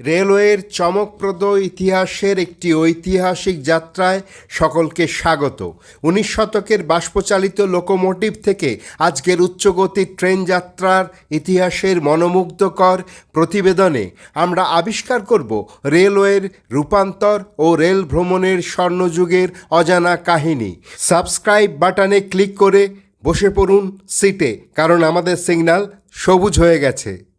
রেলওয়ের চমকপ্রদ ইতিহাসের একটি ঐতিহাসিক যাত্রায় সকলকে স্বাগত। উনিশ শতকের বাষ্পচালিত লোকোমোটিভ থেকে আজকের উচ্চগতির ট্রেন যাত্রার ইতিহাসের মনোমুগ্ধকর প্রতিবেদনে আমরা আবিষ্কার করব রেলওয়ের রূপান্তর ও রেল ভ্রমণের স্বর্ণযুগের অজানা কাহিনী। সাবস্ক্রাইব বাটনে ক্লিক করে বসে পড়ুন সিটে, কারণ আমাদের সিগন্যাল সবুজ হয়ে গেছে।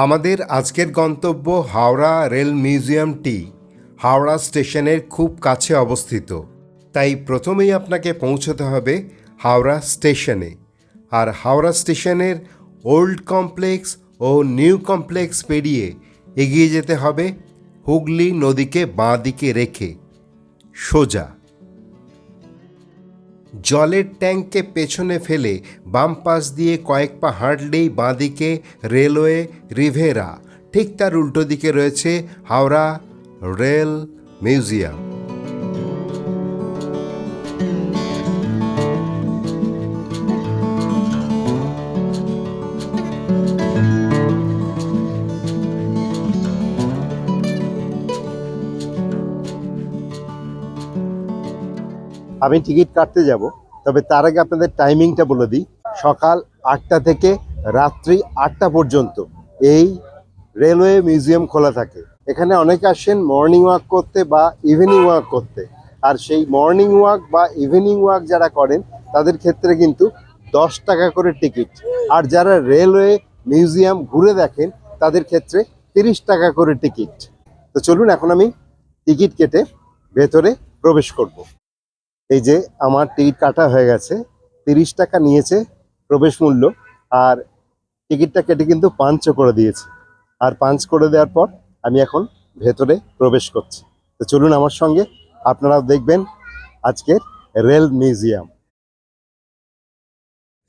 আমাদের আজকের গন্তব্য হাওড়া রেল মিউজিয়ামটি হাওড়া স্টেশনের খুব কাছে অবস্থিত। তাই প্রথমেই আপনাকে পৌঁছতে হবে হাওড়া স্টেশনে। আর হাওড়া স্টেশনের ওল্ড কমপ্লেক্স ও নিউ কমপ্লেক্স পেরিয়ে এগিয়ে যেতে হবে হুগলি নদীকে বাঁ দিকে রেখে। সোজা। জলের ট্যাঙ্ককে পেছনে ফেলে বাম পাশ দিয়ে কয়েক পা হাঁটলেই বাঁদিকে রেলওয়ে, রিভেরা। ঠিক তার উল্টো দিকে রয়েছে হাওড়া রেল মিউজিয়াম। আমি টিকিট কাটতে যাব, তবে তার আগে আপনাদের টাইমিংটা বলে দিই। সকাল আটটা থেকে রাত্রি আটটা পর্যন্ত এই রেলওয়ে মিউজিয়াম খোলা থাকে। এখানে অনেকে আসেন মর্নিং ওয়াক করতে বা ইভিনিং ওয়াক করতে। আর সেই মর্নিং ওয়াক বা ইভিনিং ওয়াক যারা করেন, তাদের ক্ষেত্রে কিন্তু দশ টাকা করে টিকিট। আর যারা রেলওয়ে মিউজিয়াম ঘুরে দেখেন, তাদের ক্ষেত্রে তিরিশ টাকা করে টিকিট। তো চলুন, এখন আমি টিকিট কেটে ভেতরে প্রবেশ করব। এই যে আমার টিকিট কাটা হয়ে গেছে, তিরিশ টাকা নিয়েছে প্রবেশ মূল্য, আর টিকিটটা কেটে কিন্তু পাঞ্চও করে দিয়েছে। আর পাঞ্চ করে দেওয়ার পর আমি এখন ভেতরে প্রবেশ করছি। তো চলুন আমার সঙ্গে, আপনারাও দেখবেন আজকের রেল মিউজিয়াম।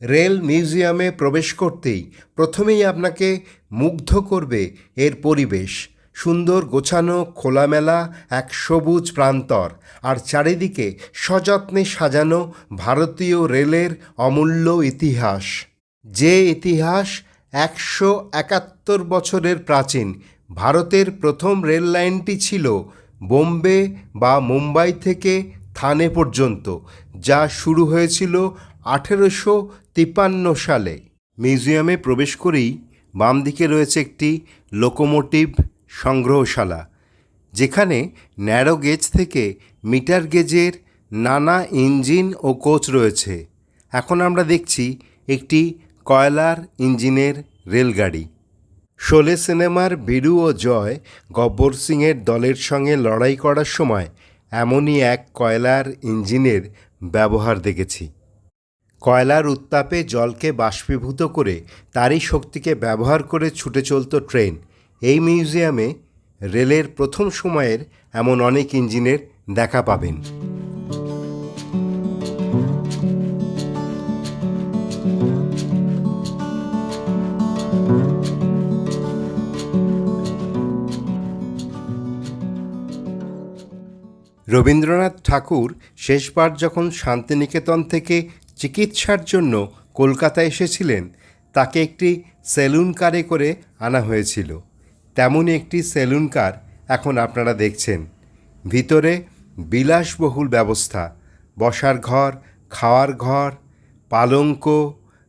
রেল মিউজিয়ামে প্রবেশ করতেই প্রথমেই আপনাকে মুগ্ধ করবে এর পরিবেশ। সুন্দর গোছানো, খোলামেলা, এক সবুজ প্রান্তর। আর চারিদিকে সযত্নে সাজানো ভারতীয় রেলের অমূল্য ইতিহাস। যে ইতিহাস একশো একাত্তর বছরের প্রাচীন, ভারতের প্রথম রেল লাইনটি ছিল বোম্বে বা মুম্বাই থেকে থানে পর্যন্ত, যা শুরু হয়েছিল আঠেরোশো তিপ্পান্ন সালে। মিউজিয়ামে প্রবেশ করেই বাম দিকে রয়েছে একটি লোকোমোটিভ সংগ্রহশালা, যেখানে ন্যারো গেজ থেকে মিটার গেজের নানা ইঞ্জিন ও কোচ রয়েছে। এখন আমরা দেখছি একটি কয়লার ইঞ্জিনের রেলগাড়ি। শোলে সিনেমার বীরু ও জয় গব্বর সিংয়ের দলের সঙ্গে লড়াই করার সময় এমনই এক কয়লার ইঞ্জিনের ব্যবহার দেখেছি। কয়লার উত্তাপে জলকে বাষ্পীভূত করে তারই শক্তিকে ব্যবহার করে ছুটে চলত ট্রেন। এই মিউজিয়ামে রেলের প্রথম সময়ের এমন অনেক ইঞ্জিনের দেখা পাবেন। রবীন্দ্রনাথ ঠাকুর শেষবার যখন শান্তিনিকেতন থেকে চিকিৎসার জন্য কলকাতা এসেছিলেন, তাকে একটি সেলুন কারে করে আনা হয়েছিল। তেমনই একটি সেলুন কার এখন আপনারা দেখছেন। ভিতরে বিলাসবহুল ব্যবস্থা। বসার ঘর, খাওয়ার ঘর, পালঙ্ক,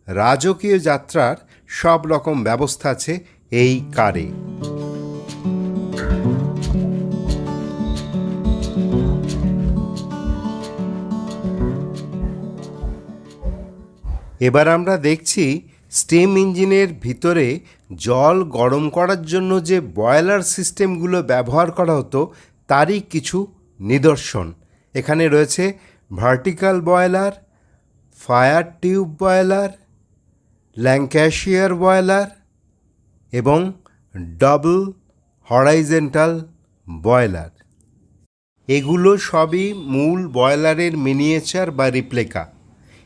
রাজকীয় যাত্রার সব রকম ব্যবস্থা আছে এই কারে। এবার আমরা দেখছি স্টিম ইঞ্জিনের ভিতরে জল গরম করার জন্য যে বয়লার সিস্টেমগুলো ব্যবহার করা হতো, তারই কিছু নিদর্শন। এখানে রয়েছে vertical boiler, fire tube boiler Lancashire boiler এবং ডাবল হরাইজেন্টাল বয়লার। এগুলো সবই মূল বয়লারের মিনিয়েচার বা রিপ্লেকা।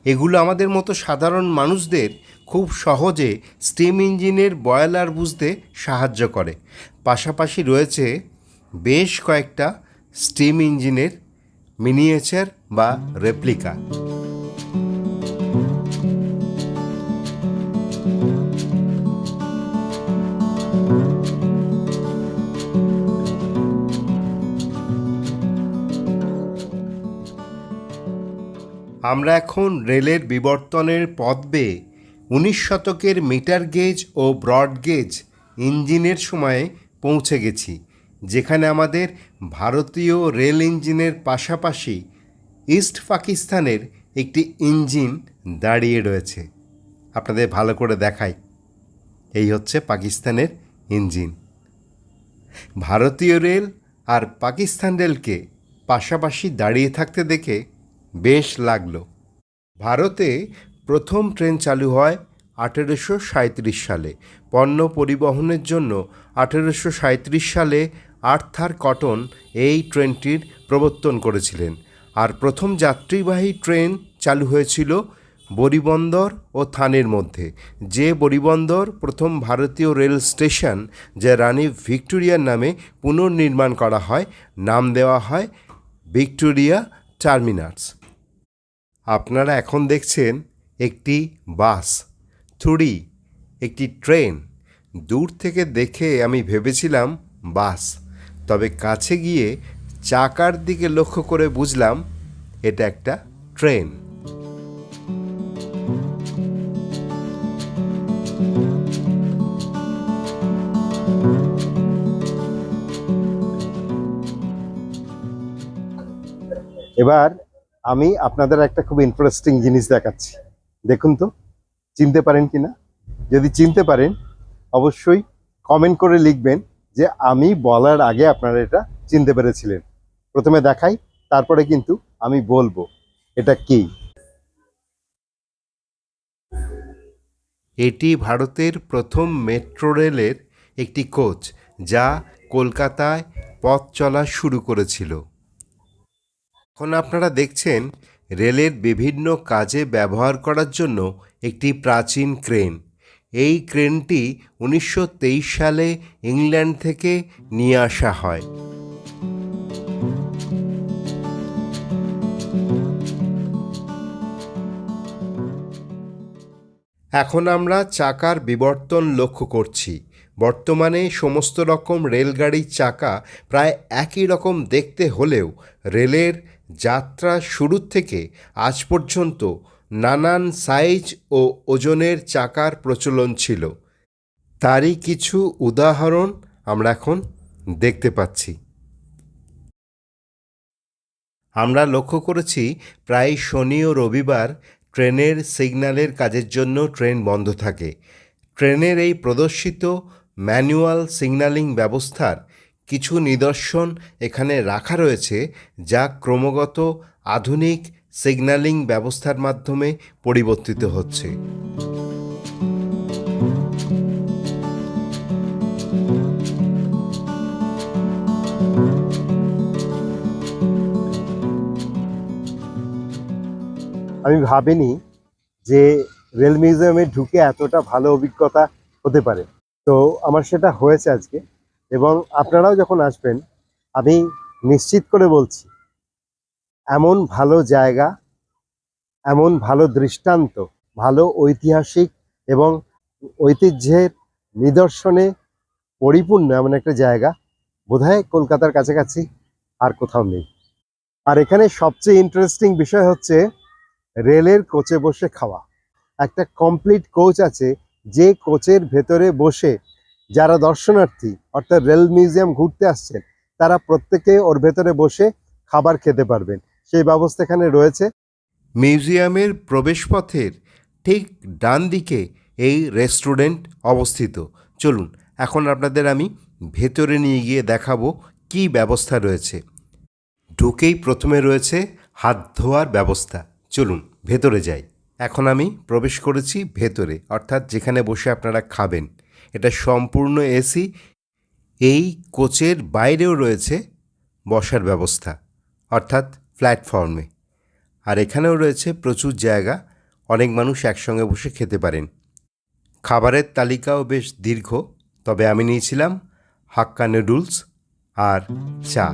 এগুলো আমাদের মতো সাধারণ মানুষদের খুব সহজে স্টিম ইঞ্জিনের বয়লার বুঝতে সাহায্য করে। পাশাপাশি রয়েছে বেশ কয়েকটা স্টিম ইঞ্জিনের মিনিয়েচার বা রেপ্লিকা। আমরা এখন রেলের বিবর্তনের পথ বেয়ে উনিশ শতকের মিটার গেজ ও ব্রড গেজ ইঞ্জিনের সময়ে পৌঁছে গেছি, যেখানে আমাদের ভারতীয় রেল ইঞ্জিনের পাশাপাশি ইস্ট পাকিস্তানের একটি ইঞ্জিন দাঁড়িয়ে রয়েছে। আপনাদের ভালো করে দেখাই। এই হচ্ছে পাকিস্তানের ইঞ্জিন। ভারতীয় রেল আর পাকিস্তান রেলকে পাশাপাশি দাঁড়িয়ে থাকতে দেখে বেশ লাগল। ভারতে প্রথম ট্রেন চালু হয় আঠেরোশো সাঁত্রিশ সালে। পণ্য পরিবহনের জন্য আঠেরোশো সাঁত্রিশ সালে আর্থার কটন এই ট্রেনটির প্রবর্তন করেছিলেন। আর প্রথম যাত্রীবাহী ট্রেন চালু হয়েছিল বরিবন্দর ও থানের মধ্যে। যে বরিবন্দর প্রথম ভারতীয় রেল স্টেশন, যা রানী ভিক্টোরিয়ার নামে পুনর্নির্মাণ করা হয়, নাম দেওয়া হয় ভিক্টোরিয়া টার্মিনাস। আপনারা এখন দেখছেন একটি বাস থুড়ি একটি ট্রেন। দূর থেকে দেখে আমি ভেবেছিলাম বাস, তবে কাছে গিয়ে চাকার দিকে লক্ষ্য করে বুঝলাম এটা একটা ট্রেন। এবার আমি আপনাদের একটা খুব ইন্টারেস্টিং জিনিস দেখাচ্ছি। দেখুন তো, চিনতে পারেন কি না? যদি চিনতে পারেন, অবশ্যই কমেন্ট করে লিখবেন যে আমি বলার আগে আপনারা এটা চিনতে পেরেছিলেন। প্রথমে দেখাই, তারপরে কিন্তু আমি বলব, এটা কি? এটি ভারতের প্রথম মেট্রো রেলের একটি কোচ, যা কলকাতায় পথ চলা শুরু করেছিল। এখন আপনারা দেখছেন রেলের বিভিন্ন কাজে ব্যবহার করার জন্য একটি প্রাচীন ক্রেন। এই ক্রেনটি উনিশশো তেইশ সালে ইংল্যান্ড থেকে নিয়ে আসা হয়। এখন আমরা চাকার বিবর্তন লক্ষ্য করছি। বর্তমানে সমস্ত রকম রেলগাড়ির চাকা প্রায় একই রকম দেখতে হলেও রেলের যাত্রা শুরুর থেকে আজ পর্যন্ত নানান সাইজ ও ওজনের চাকার প্রচলন ছিল। তারই কিছু উদাহরণ আমরা এখন দেখতে পাচ্ছি। আমরা লক্ষ্য করেছি, প্রায় শনি ও রবিবার ট্রেনের সিগন্যালের কাজের জন্য ট্রেন বন্ধ থাকে। ট্রেনের এই প্রদর্শিত ম্যানুয়াল সিগন্যালিং ব্যবস্থার কিছু নিদর্শন এখানে রাখা রয়েছে যা ক্রমাগত আধুনিক সিগন্যালিং ব্যবস্থার মাধ্যমে পরিবর্তিত হচ্ছে। আমি ভাবিনি যে রেল মিউজিয়ামে ঢুকে এতটা ভালো অভিজ্ঞতা হতে পারে। তো আমার সেটা হয়েছে আজকে। এবং আপনারাও যখন আসবেন, আমি নিশ্চিত করে বলছি, এমন ভালো জায়গা, এমন ভালো দৃষ্টান্ত, ভালো ঐতিহাসিক এবং ঐতিহ্যের নিদর্শনে পরিপূর্ণ এমন একটা জায়গা, বোধহয় কলকাতার কাছাকাছি আর কোথাও নেই। আর এখানে সবচেয়ে ইন্টারেস্টিং বিষয় হচ্ছে রেলের কোচে বসে খাওয়া। একটা কমপ্লিট কোচ আছে, যে কোচের ভেতরে বসে যারা দর্শনার্থী, অর্থাৎ রেল মিউজিয়াম ঘুরতে আসছেন, তারা প্রত্যেকে ওর ভেতরে বসে খাবার খেতে পারবেন। সেই ব্যবস্থা এখানে রয়েছে। মিউজিয়ামের প্রবেশপথের ঠিক ডান দিকে এই রেস্টুরেন্ট অবস্থিত। চলুন, এখন আপনাদের আমি ভেতরে নিয়ে গিয়ে দেখাবো কি ব্যবস্থা রয়েছে। ঢুকেই প্রথমে রয়েছে হাত ধোয়ার ব্যবস্থা। চলুন, ভেতরে যাই। এখন আমি প্রবেশ করেছি ভেতরে, অর্থাৎ যেখানে বসে আপনারা খাবেন। এটা সম্পূর্ণ এসি এই কোচের বাইরেও রয়েছে বসার ব্যবস্থা, অর্থাৎ প্ল্যাটফর্মে আর এখানেও রয়েছে প্রচুর জায়গা, অনেক মানুষ একসঙ্গে বসে খেতে পারেন। খাবারের তালিকাও বেশ দীর্ঘ, তবে আমি নিয়েছিলাম হাক্কা নুডলস আর চা।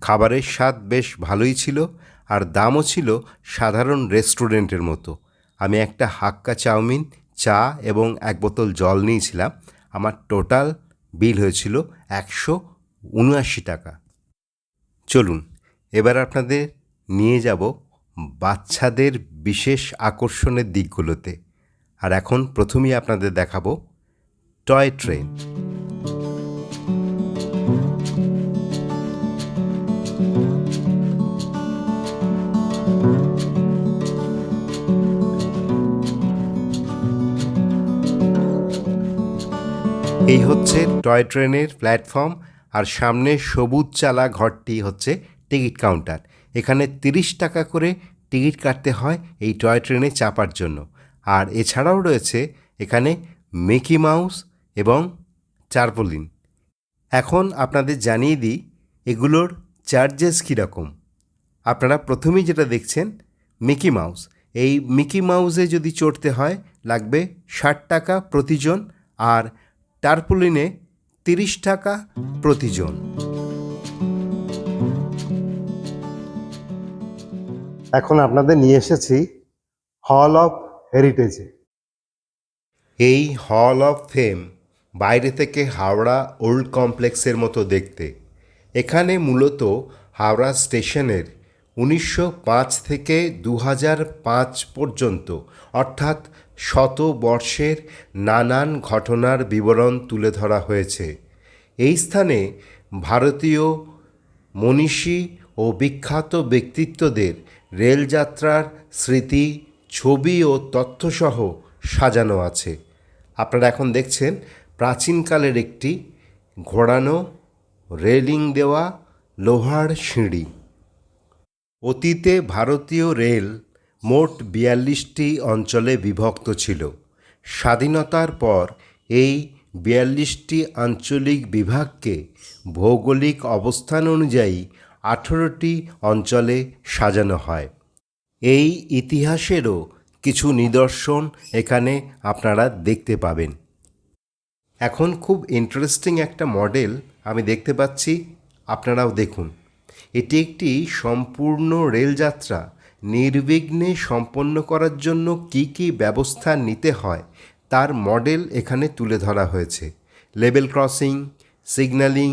খাবারের স্বাদ বেশ ভালোই ছিল আর দামও ছিল সাধারণ রেস্টুরেন্টের মতো। আমি একটা হাক্কা চাউমিন, চা এবং এক বোতল জল নিয়েছিলাম। আমার টোটাল বিল হয়েছিল একশো উনআশি টাকা। চলুন, এবার আপনাদের নিয়ে যাব বাচ্চাদের বিশেষ আকর্ষণের দিকগুলোতে। আর এখন প্রথমেই আপনাদের দেখাবো টয় ট্রেন। এই হচ্ছে টয় ট্রেনের প্ল্যাটফর্ম আর সামনে সবুজ চালা ঘরটি হচ্ছে টিকিট কাউন্টার। এখানে তিরিশ টাকা করে টিকিট কাটতে হয় এই টয় ট্রেনে চাপার জন্য। আর এছাড়াও রয়েছে এখানে মিকি মাউস এবং চারপলিন। এখন আপনাদের জানিয়ে দিই, এগুলোর চার্জেস কীরকম? আপনারা প্রথমেই যেটা দেখছেন মিকি মাউস। এই মিকি মাউসে যদি চড়তে হয় লাগবে ষাট টাকা প্রতিজন আর টার্পুলিনে তিরিশ টাকা প্রতিজন। এখন আপনাদের নিয়ে এসেছি হল অফ হেরিটেজে এই হল অফ ফেম বাইরে থেকে হাওড়া ওল্ড কমপ্লেক্সের মতো দেখতে। এখানে মূলত হাওড়া স্টেশনের উনিশশো পাঁচ থেকে দু পর্যন্ত, অর্থাৎ শত বর্ষের নানান ঘটনার বিবরণ তুলে ধরা হয়েছে। এই স্থানে ভারতীয় মনীষী ও বিখ্যাত ব্যক্তিত্বদের রেলযাত্রার স্মৃতি, ছবি ও তথ্যসহ সাজানো আছে। আপনারা এখন দেখছেন প্রাচীনকালের একটি ঘোরানো রেলিং দেওয়া লোহার সিঁড়ি। অতীতে ভারতীয় রেল মোট বিয়াল্লিশটি অঞ্চলে বিভক্ত ছিল। স্বাধীনতার পর এই বিয়াল্লিশটি আঞ্চলিক বিভাগকে ভৌগোলিক অবস্থান অনুযায়ী আঠেরোটি অঞ্চলে সাজানো হয়। এই ইতিহাসেরও কিছু নিদর্শন এখানে আপনারা দেখতে পাবেন। এখন খুব ইন্টারেস্টিং একটা মডেল আমি দেখতে পাচ্ছি, আপনারাও দেখুন। এটি একটি সম্পূর্ণ রেলযাত্রা। নির্বিঘ্নে সম্পন্ন করার জন্য কি কি ব্যবস্থা নিতে হয়, তার মডেল এখানে তুলে ধরা হয়েছে। লেভেল ক্রসিং, সিগন্যালিং,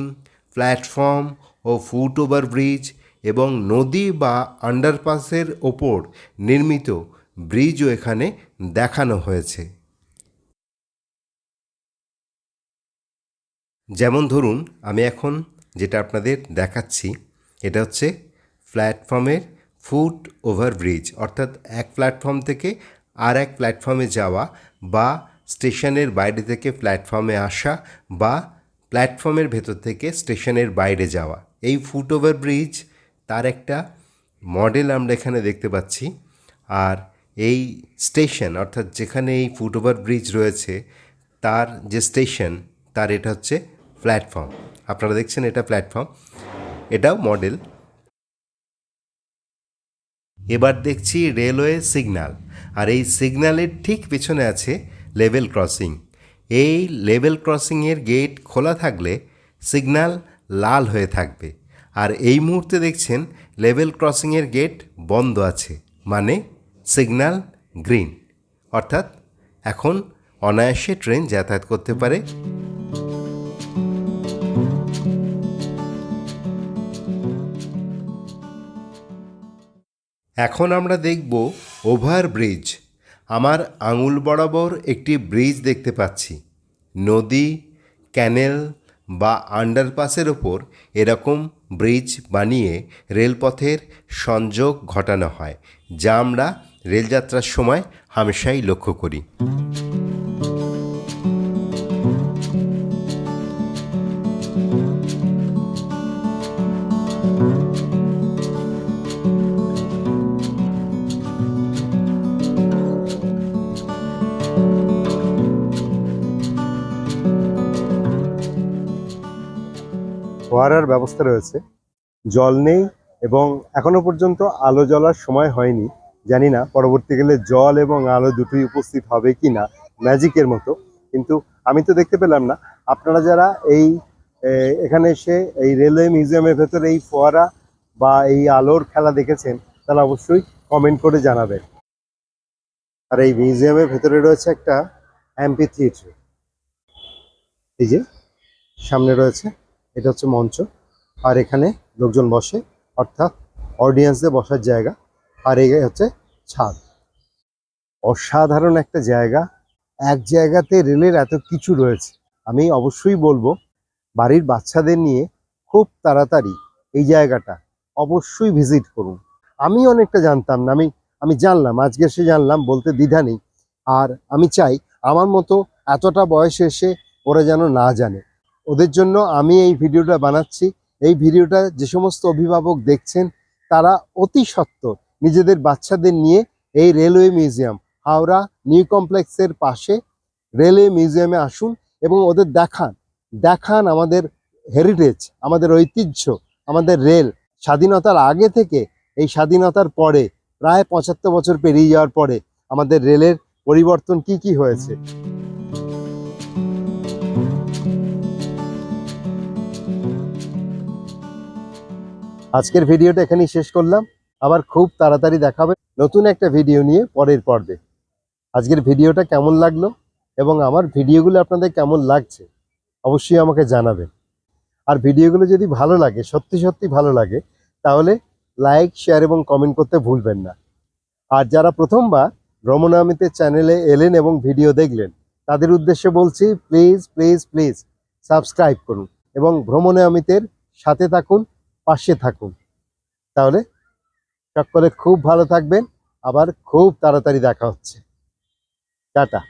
প্ল্যাটফর্ম ও ফুট ওভার ব্রিজ এবং নদী বা আন্ডারপাসের ওপর নির্মিত ব্রিজও এখানে দেখানো হয়েছে। যেমন ধরুন, আমি এখন যেটা আপনাদের দেখাচ্ছি এটা হচ্ছে প্ল্যাটফর্মের ফুট ওভার ব্রিজ, অর্থাৎ এক প্ল্যাটফর্ম থেকে আর এক প্ল্যাটফর্মে যাওয়া বা স্টেশনের বাইরে থেকে প্ল্যাটফর্মে আসা বা প্ল্যাটফর্মের ভেতর থেকে স্টেশনের বাইরে যাওয়া। এই ফুট ওভার ব্রিজ তার একটা মডেল আমরা এখানে দেখতে পাচ্ছি। আর এই স্টেশন, অর্থাৎ যেখানে এই ফুট ওভার ব্রিজ রয়েছে, তার যে স্টেশন, তার এটা হচ্ছে প্ল্যাটফর্ম। আপনারা দেখছেন এটা প্ল্যাটফর্ম। এটাও মডেল। এবার দেখছি রেলওয়ে সিগন্যাল আর এই সিগন্যালের ঠিক পেছনে আছে লেভেল ক্রসিং। এই লেভেল ক্রসিংয়ের গেট খোলা থাকলে সিগন্যাল লাল হয়ে থাকবে। আর এই মুহূর্তে দেখছেন লেভেল ক্রসিংয়ের গেট বন্ধ আছে। মানে সিগন্যাল গ্রিন। অর্থাৎ এখন অনায়াসে ট্রেন যাতায়াত করতে পারে এখন আমরা দেখব ওভার ব্রিজ। আমার আঙুল বরাবর একটি ব্রিজ দেখতে পাচ্ছি। নদী, ক্যানেল বা আন্ডারপাসের ওপর এরকম ব্রিজ বানিয়ে রেলপথের সংযোগ ঘটানো হয়, যা আমরা রেলযাত্রার সময় হামেশাই লক্ষ্য করি। ফোয়ারার ব্যবস্থা রয়েছে। জল নেই এবং এখনও পর্যন্ত আলো জ্বলার সময় হয়নি। জানি না পরবর্তীকালে জল এবং আলো দুটোই উপস্থিত হবে কি না ম্যাজিকের মতো। কিন্তু আমি তো দেখতে পেলাম না। আপনারা যারা এই এখানে এসে এই রেলওয়ে মিউজিয়ামের ভেতরে এই ফোয়ারা বা এই আলোর খেলা দেখেছেন তাহলে অবশ্যই কমেন্ট করে জানাবেন। আর এই মিউজিয়ামের ভেতরে রয়েছে একটা অ্যাম্পি থিয়েটার এই যে, সামনে রয়েছে এটা হচ্ছে মঞ্চ। আর এখানে লোকজন বসে, অর্থাৎ অডিয়েন্সদের বসার জায়গা। আর এই হচ্ছে ছাদ। অসাধারণ একটা জায়গা। এক জায়গাতে রেলের এত কিছু রয়েছে। আমি অবশ্যই বলব, বাড়ির বাচ্চাদের নিয়ে খুব তাড়াতাড়ি এই জায়গাটা অবশ্যই ভিজিট করুন। আমি অনেকটা জানতাম না, আমি আমি জানলাম, আজকে এসে জানলাম, বলতে দ্বিধা নেই। আর আমি চাই, আমার মতো এতটা বয়সে এসে ওরা যেন না জানে। ওদের জন্য আমি এই ভিডিওটা বানাচ্ছি। এই ভিডিওটা যে সমস্ত অভিভাবক দেখছেন, তারা অতি সত্বর নিজেদের বাচ্চাদের নিয়ে এই রেলওয়ে মিউজিয়াম, হাওড়া নিউ কমপ্লেক্সের পাশে রেলওয়ে মিউজিয়ামে আসুন এবং ওদের দেখান। দেখান আমাদের হেরিটেজ আমাদের ঐতিহ্য, আমাদের রেল। স্বাধীনতার আগে থেকে এই স্বাধীনতার পরে, প্রায় পঁচাত্তর বছর পেরিয়ে যাওয়ার পরে আমাদের রেলের পরিবর্তন কি কি হয়েছে? আজকের ভিডিওটা এখানেই শেষ করলাম। আবার খুব তাড়াতাড়ি দেখাবে নতুন একটা ভিডিও নিয়ে পরের পর্বে। আজকের ভিডিওটা কেমন লাগল এবং আমার ভিডিওগুলো আপনাদের কেমন লাগছে অবশ্যই আমাকে জানাবেন। আর ভিডিওগুলো যদি ভালো লাগে, সত্যি সত্যি ভালো লাগে, তাহলে লাইক, শেয়ার এবং কমেন্ট করতে ভুলবেন না। আর যারা প্রথমবার ভ্রমণামিতের চ্যানেলে এলেন এবং ভিডিও দেখলেন, তাদের উদ্দেশ্যে বলছি প্লিজ প্লিজ প্লিজ সাবস্ক্রাইব করুন এবং ভ্রমণে অমিতের সাথে থাকুন। পাশে থাকুন। তাহলে সকলে খুব ভালো থাকবেন। আবার খুব তাড়াতাড়ি দেখা হচ্ছে। টাটা।